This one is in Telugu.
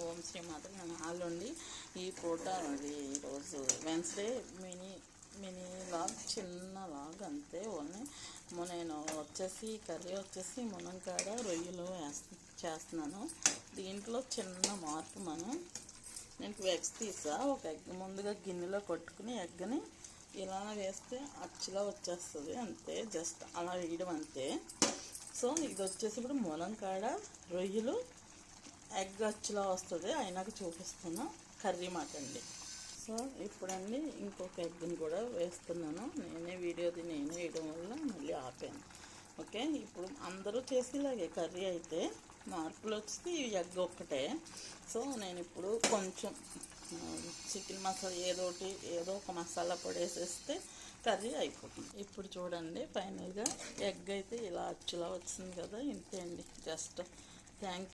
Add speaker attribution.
Speaker 1: ఓం శ్రీ మాత్రం నేను ఉండి ఈ పూట అది ఈరోజు వెన్స్డే మినీ మినీ లాగ్ చిన్న లాగ్ అంతే ఓన్లీ. నేను వచ్చేసి కర్రీ వచ్చేసి మునంకాడ రొయ్యలు చేస్తున్నాను. దీంట్లో చిన్న మార్పు మనం నేను ఎగ్స్ తీసా. ఒక ఎగ్ ముందుగా గిన్నెలో కొట్టుకుని ఎగ్ని ఇలా వేస్తే అచ్చులా వచ్చేస్తుంది అంతే. జస్ట్ అలా వేయడం అంతే. సో ఇది వచ్చేసి ఇప్పుడు ములంకాడ రొయ్యలు ఎగ్ అచ్చులా వస్తుంది అయినాక చూపిస్తాను కర్రీ మాట అండి. సో ఇప్పుడండి ఇంకొక ఎగ్ని కూడా వేస్తున్నాను. నేనే వీడియోది నేనే వేయడం వల్ల మళ్ళీ ఆపాను. ఓకే? ఇప్పుడు అందరూ చేసేలాగే కర్రీ అయితే మార్పులు వచ్చి ఈ ఎగ్ ఒక్కటే. సో నేను ఇప్పుడు కొంచెం చికెన్ మసాలా ఏదో ఒకటి ఏదో ఒక మసాలా పొడి వేసేస్తే కర్రీ అయిపోతుంది. ఇప్పుడు చూడండి ఫైనల్గా ఎగ్ అయితే ఇలా అచ్చులా వచ్చింది కదా ఇంతే అండి. Just thank